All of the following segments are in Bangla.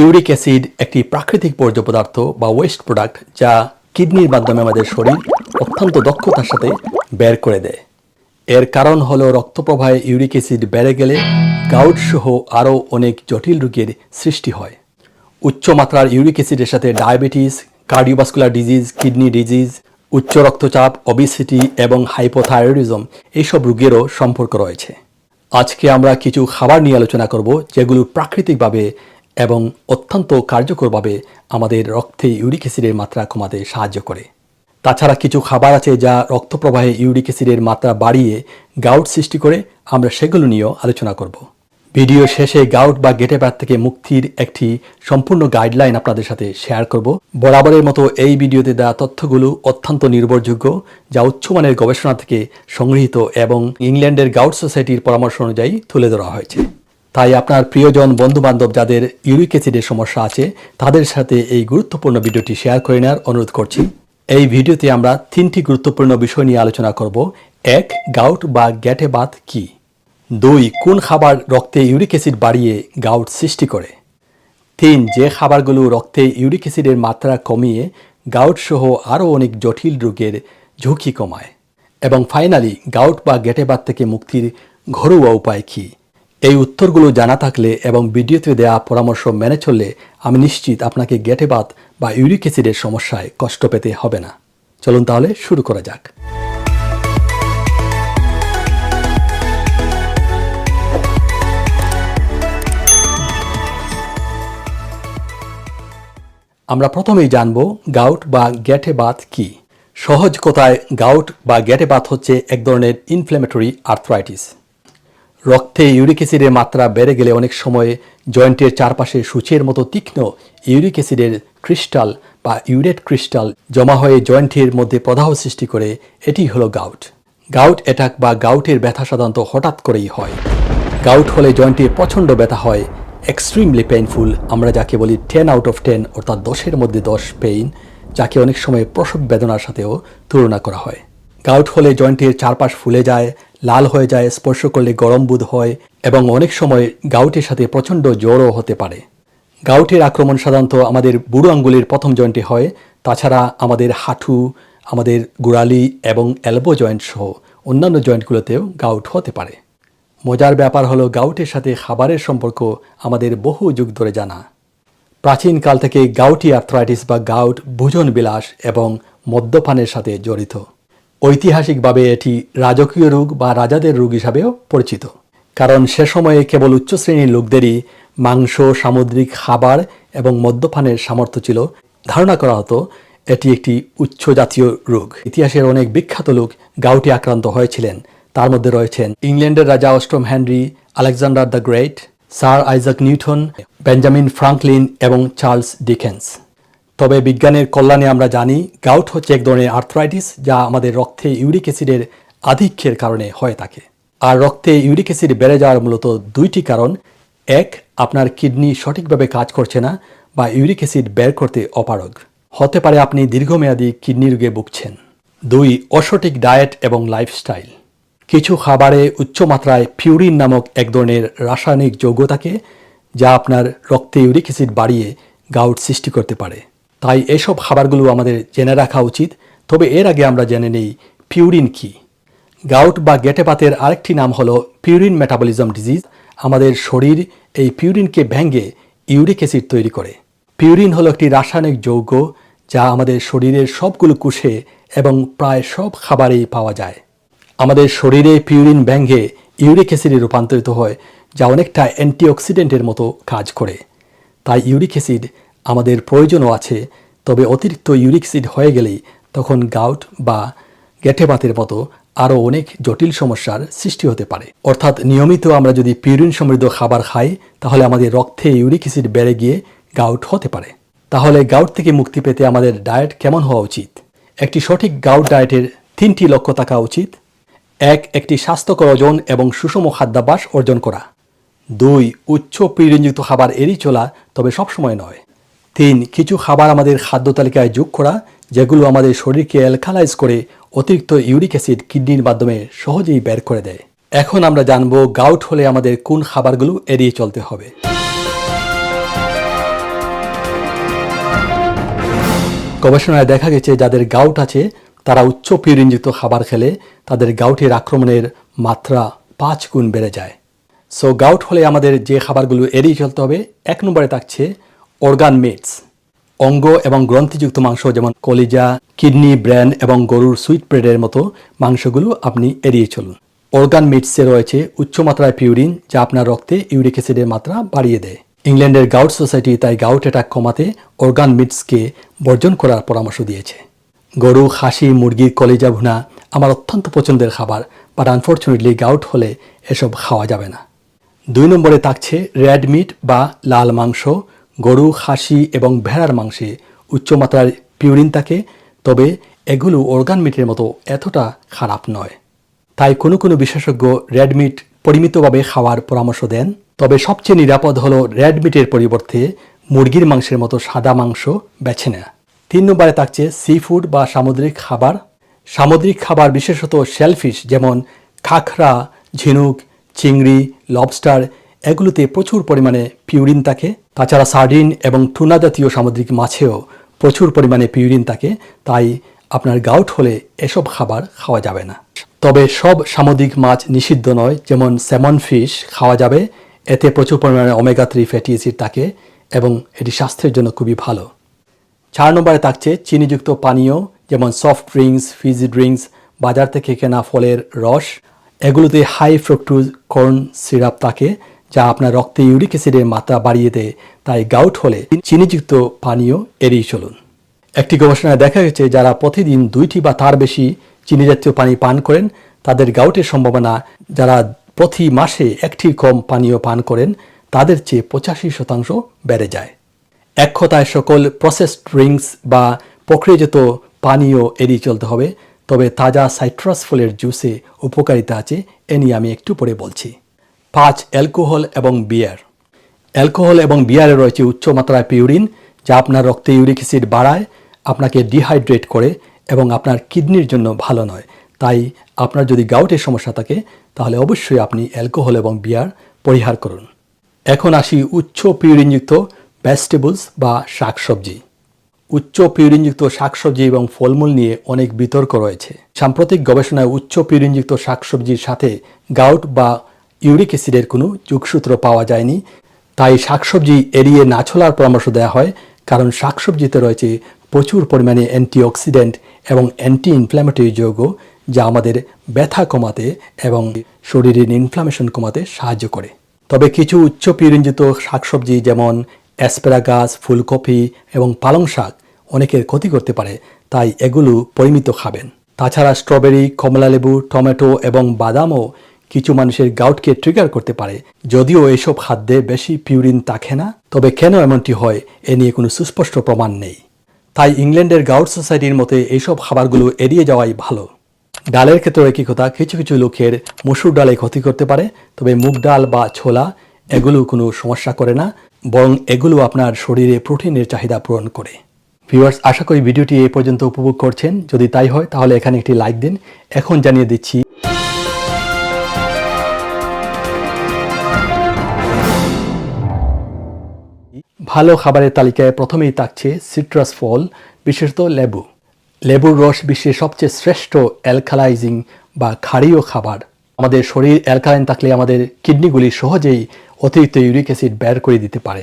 ইউরিক অ্যাসিড একটি প্রাকৃতিক বর্জ্য পদার্থ বা ওয়েস্ট প্রোডাক্ট যা কিডনির মাধ্যমে আমাদের শরীর অত্যন্ত দক্ষতার সাথে বের করে দেয়। এর কারণ হলো রক্ত প্রবাহে ইউরিক অ্যাসিড বেড়ে গেলে গাউট সহ আরও অনেক জটিল রোগের সৃষ্টি হয়। উচ্চ মাত্রার ইউরিক অ্যাসিডের সাথে diabetes, cardiovascular disease, kidney disease, উচ্চ রক্তচাপ অবিসিটি এবং হাইপোথাইরয়েডিজম এইসব রোগেরও সম্পর্ক রয়েছে। আজকে আমরা কিছু খাবার নিয়ে আলোচনা করব যেগুলো প্রাকৃতিকভাবে এবং অত্যন্ত কার্যকরভাবে আমাদের রক্তে ইউরিক অ্যাসিডের মাত্রা কমাতে সাহায্য করে। তাছাড়া কিছু খাবার আছে যা রক্ত প্রবাহে ইউরিক অ্যাসিডের মাত্রা বাড়িয়ে গাউট সৃষ্টি করে আমরা সেগুলো নিয়েও আলোচনা করব। ভিডিও শেষে গাউট বা গেটে ব্যাথ থেকে মুক্তির একটি সম্পূর্ণ গাইডলাইন আপনাদের সাথে শেয়ার করব। বরাবরের মতো এই ভিডিওতে দেওয়া তথ্যগুলো অত্যন্ত নির্ভরযোগ্য, যা উচ্চমানের গবেষণা থেকে সংগৃহীত এবং ইংল্যান্ডের গাউট সোসাইটির পরামর্শ অনুযায়ী তুলে ধরা হয়েছে। তাই আপনার প্রিয়জন বন্ধু বান্ধব যাদের ইউরিক অ্যাসিডের সমস্যা আছে, তাদের সাথে এই গুরুত্বপূর্ণ ভিডিওটি শেয়ার করে নেওয়ার অনুরোধ করছি। এই ভিডিওতে আমরা তিনটি গুরুত্বপূর্ণ বিষয় নিয়ে আলোচনা করব। এক, গাউট বা গ্যাটে বাত কী? দুই, কোন খাবার রক্তে ইউরিক অ্যাসিড বাড়িয়ে গাউট সৃষ্টি করে? তিন, যে খাবারগুলো রক্তে ইউরিক অ্যাসিডের মাত্রা কমিয়ে গাউট সহ আরও অনেক জটিল রোগের ঝুঁকি কমায়। এবং ফাইনালি, গাউট বা গেটেবাত থেকে মুক্তির ঘরোয়া উপায় কী? এই উত্তরগুলো জানা থাকলে এবং ভিডিওতে দেওয়া পরামর্শ মেনে চললে আমি নিশ্চিত আপনাকে গেটেবাত বা ইউরিক অ্যাসিডের সমস্যায় কষ্ট পেতে হবে না। চলুন তাহলে শুরু করা যাক। আমরা প্রথমেই জানব গাউট বা গ্যাটে বাত কি। সহজ কথায় গাউট বা গ্যাটে বাত হচ্ছে এক ধরনের ইনফ্ল্যামেটরি আর্থ্রাইটিস রক্তে ইউরিক অ্যাসিডের মাত্রা বেড়ে গেলে অনেক সময় জয়েন্টের চারপাশে সূচের মতো তীক্ষ্ণ ইউরিক অ্যাসিডের ক্রিস্টাল বা ইউরেট ক্রিস্টাল জমা হয়ে জয়েন্টের মধ্যে প্রদাহ সৃষ্টি করে, এটি হলো গাউট। গাউট অ্যাটাক বা গাউটের ব্যথা সাধারণত হঠাৎ করেই হয়। গাউট হলে জয়েন্টে প্রচণ্ড ব্যথা হয় এক্সট্রিমলি পেইনফুল আমরা যাকে বলি টেন আউট অফ টেন অর্থাৎ দশের মধ্যে দশ পেইন যাকে অনেক সময় প্রসব বেদনার সাথেও তুলনা করা হয়। গাউট হলে জয়েন্টের চারপাশ ফুলে যায় লাল হয়ে যায়, স্পর্শ করলে গরম বোধ হয় এবং অনেক সময় গাউটের সাথে প্রচণ্ড জ্বরও হতে পারে। গাউটের আক্রমণ সাধারণত আমাদের বুড়ো আঙ্গুলের প্রথম জয়েন্টে হয়, তাছাড়া আমাদের হাঁটু, আমাদের গোড়ালি এবং এলবো জয়েন্ট সহ অন্যান্য জয়েন্টগুলোতেও গাউট হতে পারে। মজার ব্যাপার হলো গাউটের সাথে খাবারের সম্পর্ক আমাদের বহু যুগ ধরে জানা। প্রাচীনকাল থেকে গাউটি আর্থ্রাইটিস বা গাউট ভোজন বিলাস এবং মদ্যপানের সাথে জড়িত। ঐতিহাসিকভাবে এটি রাজকীয় রোগ বা রাজাদের রোগ হিসাবেও পরিচিত। কারণ সে সময়ে কেবল উচ্চ শ্রেণির লোকদেরই মাংস, সামুদ্রিক খাবার এবং মদ্যপানের সামর্থ্য ছিল। ধারণা করা হতো, এটি একটি উচ্চ জাতীয় রোগ। ইতিহাসের অনেক বিখ্যাত লোক গাউটি আক্রান্ত হয়েছিলেন। তার মধ্যে রয়েছেন ইংল্যান্ডের রাজা অষ্টম Henry, Alexander the Great, sir Isaac Newton, Benjamin Franklin এবং চার্লস ডিকেন্স। তবে বিজ্ঞানের কল্যাণে আমরা জানি গাউট হচ্ছে এক ধরনের আর্থ্রাইটিস যা আমাদের রক্তে ইউরিক অ্যাসিডের আধিক্যের কারণে হয়ে থাকে। আর রক্তে ইউরিক অ্যাসিড বেড়ে যাওয়ার মূলত দুইটি কারণ। এক, আপনার কিডনি সঠিকভাবে কাজ করছে না বা ইউরিক অ্যাসিড বের করতে অপারগ। হতে পারে আপনি দীর্ঘমেয়াদী কিডনি রোগে ভুগছেন। দুই, অসঠিক ডায়েট এবং লাইফস্টাইল কিছু খাবারে উচ্চ মাত্রায় ফিউরিন নামক এক ধরনের রাসায়নিক যৌগ থাকে, যা আপনার রক্তে ইউরিক অ্যাসিড বাড়িয়ে গাউট সৃষ্টি করতে পারে। তাই এসব খাবারগুলো আমাদের জেনে রাখা উচিত। তবে এর আগে আমরা জেনে নেই পিউরিন কি। গাউট বা গেটেপাতের আরেকটি নাম হলো পিউরিন মেটাবলিজম ডিজিজ। আমাদের শরীর এই পিউরিনকে ভেঙে ইউরিক অ্যাসিড তৈরি করে। পিউরিন হলো একটি রাসায়নিক যৌগ যা আমাদের শরীরের সবগুলো কুষে এবং প্রায় সব খাবারেই পাওয়া যায়। আমাদের শরীরে পিউরিন ব্যাঙ্গে ইউরিক অ্যাসিডে রূপান্তরিত হয়, যা অনেকটা অ্যান্টিঅক্সিডেন্টের মতো কাজ করে। তাই ইউরিক অ্যাসিড আমাদের প্রয়োজনও আছে, তবে অতিরিক্ত ইউরিক অ্যাসিড হয়ে গেলেই তখন গাউট বা গ্যাঠেবাতের মতো আরও অনেক জটিল সমস্যার সৃষ্টি হতে পারে। অর্থাৎ নিয়মিত আমরা যদি পিউরিন সমৃদ্ধ খাবার খাই, তাহলে আমাদের রক্তে ইউরিক অ্যাসিড বেড়ে গিয়ে গাউট হতে পারে। তাহলে গাউট থেকে মুক্তি পেতে আমাদের ডায়েট কেমন হওয়া উচিত? একটি সঠিক গাউট ডায়েটের তিনটি লক্ষ্য থাকা উচিত। এক, একটি স্বাস্থ্যকর ওজন এবং সুষম খাদ্যাভ্যাস অর্জন করা। দুই, উচ্চ পিউরিনযুক্ত খাবার এড়িয়ে চলা, তবে সবসময় নয়। তিন, কিছু খাবার আমাদের খাদ্য তালিকায় যোগ করা, যেগুলো আমাদের শরীরকে অ্যালকালাইজ করে অতিরিক্ত ইউরিক অ্যাসিড কিডনির মাধ্যমে সহজেই বের করে দেয়। এখন আমরা জানব গাউট হলে আমাদের কোন খাবারগুলো এড়িয়ে চলতে হবে। গবেষণায় দেখা গেছে, যাদের গাউট আছে, তারা উচ্চ পিউরিনযুক্ত খাবার খেলে তাদের গাউটের আক্রমণের মাত্রা পাঁচ গুণ বেড়ে যায়। সো গাউট হলে আমাদের যে খাবারগুলো এড়িয়ে চলতে হবে, এক নম্বরে থাকছে অর্গান মিটস, অঙ্গ এবং গ্রন্থিযুক্ত মাংস যেমন কলিজা, কিডনি ব্রেন এবং গরুর সুইট ব্রেডের মতো মাংসগুলো আপনি এড়িয়ে চলুন। অর্গান মিটসে রয়েছে উচ্চমাত্রায় পিউরিন, যা আপনার রক্তে ইউরিক অ্যাসিডের মাত্রা বাড়িয়ে দেয়। ইংল্যান্ডের গাউট সোসাইটি তাই গাউট অ্যাটাক কমাতে অর্গান মিটসকে বর্জন করার পরামর্শ দিয়েছে। গরু খাসি মুরগির কলিজা, ভুনা আমার অত্যন্ত পছন্দের খাবার বাট আনফর্চুনেটলি গাউট হলে এসব খাওয়া যাবে না। দুই নম্বরে থাকছে রেড মিট বা লাল মাংস গরু, খাসি এবং ভেড়ার মাংসে উচ্চমাত্রার পিউরিন থাকে, তবে এগুলো অর্গান মিটের মতো এতটা খারাপ নয়। তাই কোনো কোনো বিশেষজ্ঞ রেড মিট পরিমিতভাবে খাওয়ার পরামর্শ দেন। তবে সবচেয়ে নিরাপদ হলো রেড মিটের পরিবর্তে মুরগির মাংসের মতো সাদা মাংস বেছে নেয়া। তিন নম্বরে থাকছে সি ফুড বা সামুদ্রিক খাবার। সামুদ্রিক খাবার বিশেষত শেলফিশ যেমন খাখরা, ঝিনুক, চিংড়ি লবস্টার এগুলোতে প্রচুর পরিমাণে পিউরিন থাকে। তাছাড়া সার্ডিন এবং টুনা জাতীয় সামুদ্রিক মাছেও প্রচুর পরিমাণে পিউরিন থাকে। তাই আপনার গাউট হলে এসব খাবার খাওয়া যাবে না। তবে সব সামুদ্রিক মাছ নিষিদ্ধ নয়, যেমন স্যামন ফিশ খাওয়া যাবে। এতে প্রচুর পরিমাণে ওমেগা থ্রি ফ্যাটি অ্যাসিড থাকে এবং এটি স্বাস্থ্যের জন্য খুবই ভালো। চার নম্বরে থাকছে চিনিযুক্ত পানীয়, যেমন সফট ড্রিঙ্কস ফিজি ড্রিঙ্কস বাজার থেকে কেনা ফলের রস। এগুলোতে হাই ফ্রুক্টোজ কর্ন সিরাপ থাকে। যা আপনার রক্তে ইউরিক অ্যাসিডের মাত্রা বাড়িয়ে দেয়। তাই গাউট হলে চিনিযুক্ত পানীয় এড়িয়ে চলুন। একটি গবেষণায় দেখা গেছে, যারা প্রতিদিন দুইটি বা তার বেশি চিনি জাতীয় পানি পান করেন, তাদের গাউটের সম্ভাবনা, যারা প্রতি মাসে একটি কম পানীয় পান করেন, তাদের চেয়ে পঁচাশি শতাংশ বেড়ে যায়। এক কথায়, সকল প্রসেসড ড্রিঙ্কস বা প্রক্রিয়াজাত পানীয় এড়িয়ে চলতে হবে, তবে তাজা সাইট্রাস ফলের জুসে উপকারিতা আছে, এ নিয়ে আমি একটু পরে বলছি। পাঁচ অ্যালকোহল এবং বিয়ার। অ্যালকোহল এবং বিয়ারে রয়েছে উচ্চ মাত্রায় পিউরিন, যা আপনার রক্তে ইউরিক অ্যাসিড বাড়ায়, আপনাকে ডিহাইড্রেট করে এবং আপনার কিডনির জন্য ভালো নয়। তাই আপনার যদি গাউটের সমস্যা থাকে, তাহলে অবশ্যই আপনি অ্যালকোহল এবং বিয়ার পরিহার করুন। এখন আসি উচ্চ পিউরিনযুক্ত ভেজিটেবলস বা শাকসবজি। উচ্চ পিউরিনযুক্ত শাকসবজি এবং ফলমূল নিয়ে অনেক বিতর্ক রয়েছে। সাম্প্রতিক গবেষণায় উচ্চ পিউরিনযুক্ত শাকসবজির সাথে গাউট বা ইউরিক অ্যাসিডের কোনো যোগসূত্র পাওয়া যায়নি। তাই শাকসবজি এড়িয়ে না চলার পরামর্শ দেওয়া হয়, কারণ শাকসবজিতে রয়েছে প্রচুর পরিমাণে অ্যান্টিঅক্সিডেন্ট এবং অ্যান্টি ইনফ্ল্যামেটরি যৌগ, যা আমাদের ব্যথা কমাতে এবং শরীরের ইনফ্লামেশন কমাতে সাহায্য করে। তবে কিছু উচ্চ পিউরিনযুক্ত শাকসবজি যেমন অ্যাসপেরাগাস, ফুলকপি এবং পালং শাক অনেকের ক্ষতি করতে পারে, তাই এগুলো পরিমিত খাবেন। তাছাড়া স্ট্রবেরি, কমলালেবু, টমেটো এবং বাদামও কিছু মানুষের গাউটকে ট্রিগার করতে পারে। যদিও এসব খাদ্যে বেশি পিউরিন থাকে না, তবে কেন এমনটি হয় এ নিয়ে কোনো সুস্পষ্ট প্রমাণ নেই। তাই ইংল্যান্ডের গাউট সোসাইটির মতে এইসব খাবারগুলো এড়িয়ে যাওয়াই ভালো। ডালের ক্ষেত্রে একই কথা, কিছু কিছু লোকের মসুর ডালে ক্ষতি করতে পারে, তবে মুগ ডাল বা ছোলা এগুলো কোনো সমস্যা করে না, বরং এগুলো আপনার শরীরে প্রোটিনের চাহিদা পূরণ করে। ভিউয়ার্স, আশা করি ভিডিওটি এই পর্যন্ত উপভোগ করছেন। যদি তাই হয়, তাহলে এখানে একটি লাইক দিন। এখন জানিয়ে দিচ্ছি ভালো খাবারের তালিকায় প্রথমেই থাকছে সিট্রাস ফল বিশেষত লেবু। লেবুর রস বিশ্বের সবচেয়ে শ্রেষ্ঠ অ্যালকালাইজিং বা ক্ষারীয় খাবার। আমাদের শরীর অ্যালকালাইন থাকলে আমাদের কিডনিগুলি সহজেই অতিরিক্ত ইউরিক অ্যাসিড বের করে দিতে পারে।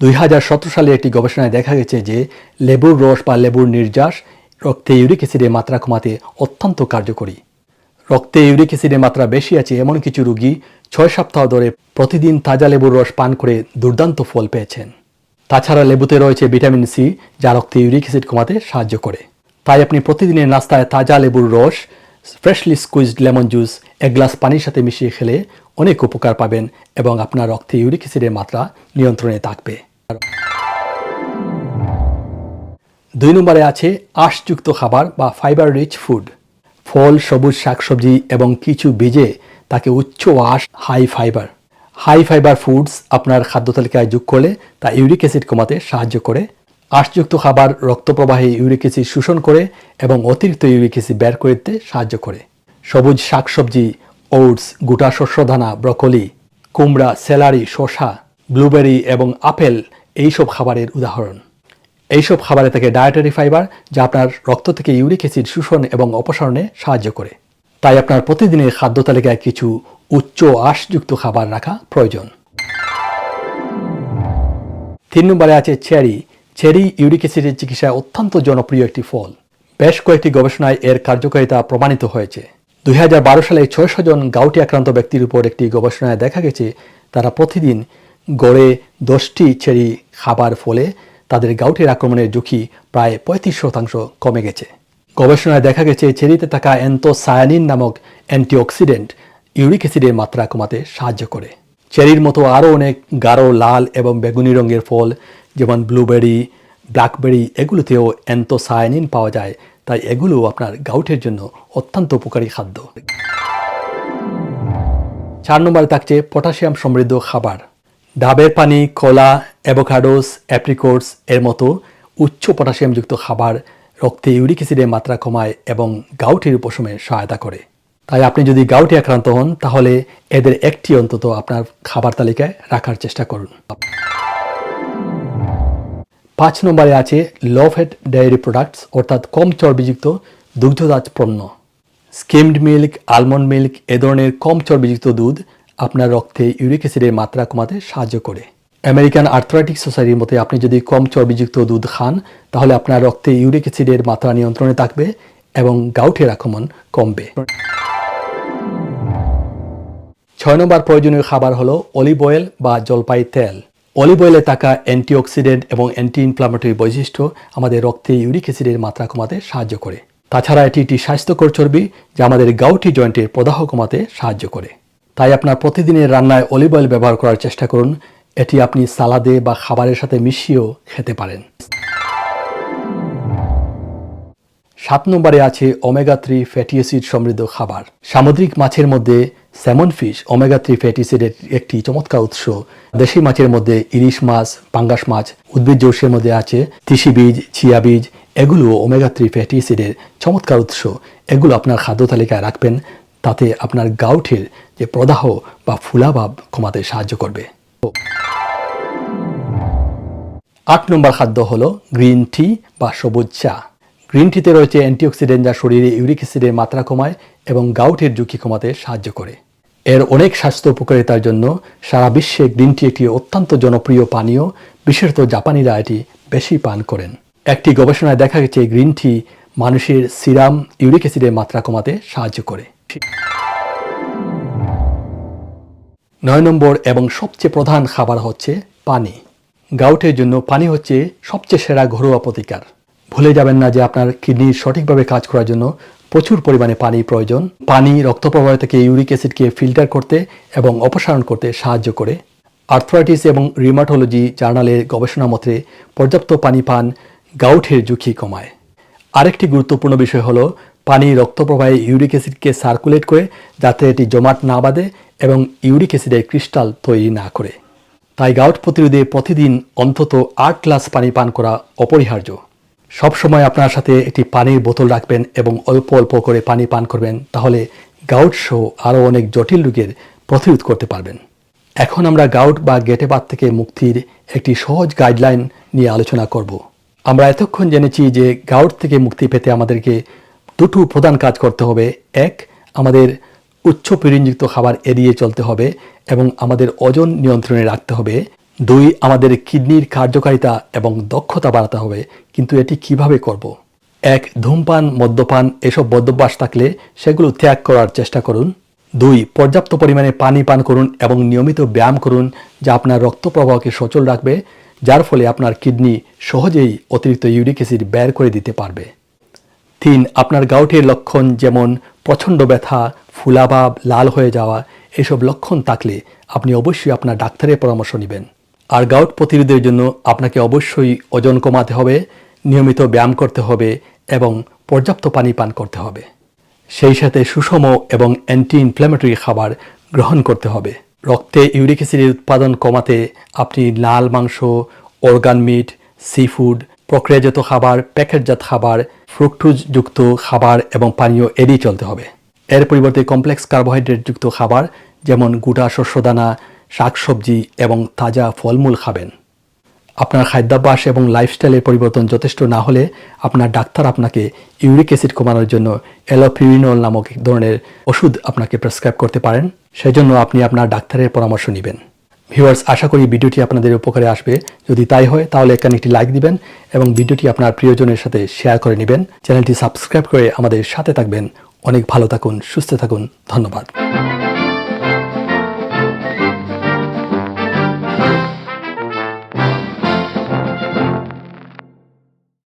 দুই হাজার সতেরো সালে একটি গবেষণায় দেখা গেছে যে লেবুর রস বা লেবুর নির্যাস রক্তে ইউরিক অ্যাসিডের মাত্রা কমাতে অত্যন্ত কার্যকরী। রক্তে ইউরিক অ্যাসিডের মাত্রা বেশি আছে এমন কিছু রোগী ছয় সপ্তাহ ধরে প্রতিদিন তাজা লেবুর রস পান করে দুর্দান্ত ফল পেয়েছেন। তাছাড়া লেবুতে রয়েছে ভিটামিন সি, যা রক্তে ইউরিক অ্যাসিড কমাতে সাহায্য করে। তাই আপনি প্রতিদিনের নাস্তায় তাজা লেবুর রস ফ্রেশলি স্কুইজড লেমন জুস এক গ্লাস পানির সাথে মিশিয়ে খেলে অনেক উপকার পাবেন এবং আপনার রক্তে ইউরিক অ্যাসিডের মাত্রা নিয়ন্ত্রণে থাকবে। দুই নম্বরে আছে আঁশযুক্ত খাবার বা ফাইবার রিচ ফুড ফল, সবুজ শাকসবজি এবং কিছু বীজে তাকে উচ্চ আঁশ high fibre high fibre foods আপনার খাদ্য তালিকায় যোগ করলে তা ইউরিক অ্যাসিড কমাতে সাহায্য করে। আঁশযুক্ত খাবার রক্ত প্রবাহে ইউরিক অ্যাসিড শোষণ করে এবং অতিরিক্ত ইউরিক অ্যাসিড বের করতে সাহায্য করে। সবুজ শাকসবজি, ওটস, গোটা শস্যদানা, ব্রকলি, কুমড়া স্যালারি শসা, ব্লুবেরি এবং আপেল এইসব খাবারের উদাহরণ। এইসব খাবারে থাকে ডায়েটারি ফাইবার যা আপনার রক্ত থেকে ইউরিক অ্যাসিড শোষণ এবং অপসারণে সাহায্য করে। তাই আপনার প্রতিদিনের খাদ্য তালিকায় কিছু উচ্চ আঁশযুক্ত খাবার রাখা প্রয়োজন। তিন নম্বরে আছে চেরি। চেরি ইউরিক অ্যাসিডের চিকিৎসায় অত্যন্ত জনপ্রিয় একটি ফল। বেশ কয়েকটি গবেষণায় এর কার্যকারিতা প্রমাণিত হয়েছে। দুই সালে ছয়শো জন গাউটি আক্রান্ত ব্যক্তির উপর একটি গবেষণায় দেখা গেছে, তারা প্রতিদিন গড়ে দশটি চেরি খাবার ফলে তাদের গাউটের আক্রমণের ঝুঁকি প্রায় পঁয়ত্রিশ শতাংশ কমে গেছে। গবেষণায় দেখা গেছে, চেরিতে থাকা অ্যান্থোসায়ানিন নামক অ্যান্টিঅক্সিডেন্ট ইউরিক অ্যাসিডের মাত্রা কমাতে সাহায্য করে। চেরির মতো আরও অনেক গাঢ় লাল এবং বেগুনি রঙের ফল, যেমন ব্লুবেরি, ব্ল্যাকবেরি, এগুলোতেও অ্যান্থোসায়ানিন পাওয়া যায়। তাই এগুলো আপনার গাউটের জন্য অত্যন্ত উপকারী খাদ্য। চার নম্বরে থাকছে পটাশিয়াম সমৃদ্ধ খাবার। ডাবের পানি, কলা, অ্যাভোকাডোস, অ্যাপ্রিকোটস এর মতো উচ্চ পটাশিয়ামযুক্ত খাবার রক্তে ইউরিক অ্যাসিডের মাত্রা কমায় এবং গাউটের উপশমে সহায়তা করে। তাই আপনি যদি গাউটে আক্রান্ত হন, তাহলে এদের একটি অন্তত আপনার খাবার তালিকায় রাখার চেষ্টা করুন। পাঁচ নম্বরে আছে লো ফ্যাট ডেয়ারি প্রোডাক্টস অর্থাৎ কম চর্বিযুক্ত দুগ্ধজাত পণ্য। স্কিমড মিল্ক আলমন্ড মিল্ক এ ধরনের কম চর্বিযুক্ত দুধ আপনার রক্তে ইউরিক অ্যাসিডের মাত্রা কমাতে সাহায্য করে। আমেরিকান আর্থ্রাইটিক সোসাইটির মতে আপনি যদি কম চর্বিযুক্ত দুধ খান, তাহলে আপনার রক্তে ইউরিক অ্যাসিডের মাত্রা নিয়ন্ত্রণে থাকবে এবং গাউটের আক্রমণ কমবে। ছয় নম্বর প্রয়োজনীয় খাবার হলো অলিভ অয়েল বা জলপাই তেল। অলিভ অয়েলে থাকা অ্যান্টিঅক্সিডেন্ট এবং অ্যান্টি ইনফ্লামেটরি বৈশিষ্ট্য আমাদের রক্তে ইউরিক অ্যাসিডের মাত্রা কমাতে সাহায্য করে। তাছাড়া এটি একটি স্বাস্থ্যকর চর্বি যা আমাদের গাউটি জয়েন্টের প্রদাহ কমাতে সাহায্য করে। তাই আপনার প্রতিদিনের রান্নায় অলিভ অয়েল ব্যবহার করার চেষ্টা করুন। এটি আপনি সালাদে বা খাবারের সাথে মিশিয়েও খেতে পারেন। সাত নম্বরে আছে ওমেগা থ্রি ফ্যাটি অ্যাসিড সমৃদ্ধ খাবার। সামুদ্রিক মাছের মধ্যে salmon fish omega three fatty অ্যাসিডের একটি চমৎকার উৎস। দেশি মাছের মধ্যে ইলিশ মাছ, পাঙ্গাস মাছ উদ্ভিজ্জ উৎসের মধ্যে আছে তিসি বীজ, চিয়া বীজ এগুলো ওমেগা থ্রি ফ্যাটি অ্যাসিডের চমৎকার উৎস। এগুলো আপনার খাদ্য তালিকায় রাখবেন, তাতে আপনার গাউঠের যে প্রদাহ বা ফুলাভাব কমাতে সাহায্য করবে। আট নম্বর খাদ্য হলো গ্রিন টি বা সবুজ চা। গ্রিন টিতে রয়েছে অ্যান্টিঅক্সিডেন্ট যা শরীরে ইউরিক অ্যাসিডের মাত্রা কমায় এবং গাউটের ঝুঁকি কমাতে সাহায্য করে। এর অনেক স্বাস্থ্য উপকারিতার জন্য সারা বিশ্বে গ্রিন টি একটি অত্যন্ত জনপ্রিয় পানীয়, বিশেষত জাপানিরা এটি বেশি পান করেন। একটি গবেষণায় দেখা গেছে গ্রিন টি মানুষের সিরাম, ইউরিক অ্যাসিডের মাত্রা কমাতে সাহায্য করে। নয় নম্বর এবং সবচেয়ে প্রধান খাবার হচ্ছে পানি। গাউটের জন্য পানি হচ্ছে সবচেয়ে সেরা ঘরোয়া প্রতিকার। ভুলে যাবেন না যে আপনার কিডনির সঠিকভাবে কাজ করার জন্য প্রচুর পরিমাণে পানি প্রয়োজন। পানি রক্ত প্রবাহ থেকে ইউরিক অ্যাসিডকে ফিল্টার করতে এবং অপসারণ করতে সাহায্য করে। আর্থ্রাইটিস এবং রিমাটোলজি জার্নালের গবেষণা মতে পর্যাপ্ত পানি পান গাউটের ঝুঁকি কমায়। আরেকটি গুরুত্বপূর্ণ বিষয় হলো পানি রক্ত প্রবাহে ইউরিক অ্যাসিডকে সার্কুলেট করে যাতে এটি জমাট না বাঁধে এবং ইউরিক অ্যাসিডের ক্রিস্টাল তৈরি না করে। তাই গাউট প্রতিরোধে প্রতিদিন অন্তত আট গ্লাস পানি পান করা অপরিহার্য। সবসময় আপনার সাথে একটি পানির বোতল রাখবেন এবং অল্প অল্প করে পানি পান করবেন, তাহলে গাউট সহ আরও অনেক জটিল রোগের প্রতিরোধ করতে পারবেন। এখন আমরা গাউট বা গেটেবাত থেকে মুক্তির একটি সহজ গাইডলাইন নিয়ে আলোচনা করব। আমরা এতক্ষণ জেনেছি যে গাউট থেকে মুক্তি পেতে আমাদেরকে দুটো প্রধান কাজ করতে হবে। এক, আমাদের উচ্চ পিরিনযুক্ত খাবার এড়িয়ে চলতে হবে এবং আমাদের ওজন নিয়ন্ত্রণে রাখতে হবে। দুই, আমাদের কিডনির কার্যকারিতা এবং দক্ষতা বাড়াতে হবে, কিন্তু এটি কীভাবে করব। এক, ধূমপান, মদ্যপান, এসব বদ্যভ্যাস থাকলে সেগুলো ত্যাগ করার চেষ্টা করুন। দুই, পর্যাপ্ত পরিমাণে পানি পান করুন এবং নিয়মিত ব্যায়াম করুন, যা আপনার রক্ত প্রবাহকে সচল রাখবে, যার ফলে আপনার কিডনি সহজেই অতিরিক্ত ইউরিক অ্যাসিড বের করে দিতে পারবে। তিন, আপনার গাউটের লক্ষণ যেমন প্রচণ্ড ব্যথা, ফুলাভাব, লাল হয়ে যাওয়া, এসব লক্ষণ থাকলে আপনি অবশ্যই আপনার ডাক্তারের পরামর্শ নেবেন। আর গাউট প্রতিরোধের জন্য আপনাকে অবশ্যই ওজন কমাতে হবে, নিয়মিত ব্যায়াম করতে হবে এবং পর্যাপ্ত পানি পান করতে হবে। সেই সাথে সুষম এবং অ্যান্টি ইনফ্ল্যামেটরি খাবার গ্রহণ করতে হবে। রক্তে ইউরিক অ্যাসিডের উৎপাদন কমাতে আপনি লাল মাংস, অর্গান মিট সি ফুড প্রক্রিয়াজাত খাবার, প্যাকেটজাত খাবার ফ্রুক্টোজযুক্ত খাবার এবং পানীয় এড়িয়ে চলতে হবে। এর পরিবর্তে কমপ্লেক্স কার্বোহাইড্রেটযুক্ত খাবার যেমন গোটা শস্যদানা শাকসবজি এবং তাজা ফলমূল খাবেন। আপনার খাদ্যাভ্যাস এবং লাইফস্টাইলের পরিবর্তন যথেষ্ট না হলে আপনার ডাক্তার আপনাকে ইউরিক অ্যাসিড কমানোর জন্য এলোপিরিনল নামক এক ধরনের ওষুধ আপনাকে প্রেসক্রাইব করতে পারেন। সেজন্য আপনি আপনার ডাক্তারের পরামর্শ নেবেন। ভিউয়ার্স আশা করি ভিডিওটি আপনাদের উপকারে আসবে। যদি তাই হয়, তাহলে এখানে একটি লাইক দিবেন এবং ভিডিওটি আপনার প্রিয়জনের সাথে শেয়ার করে নেবেন। চ্যানেলটি সাবস্ক্রাইব করে আমাদের সাথে থাকবেন। অনেক ভালো থাকুন, সুস্থ থাকুন। ধন্যবাদ।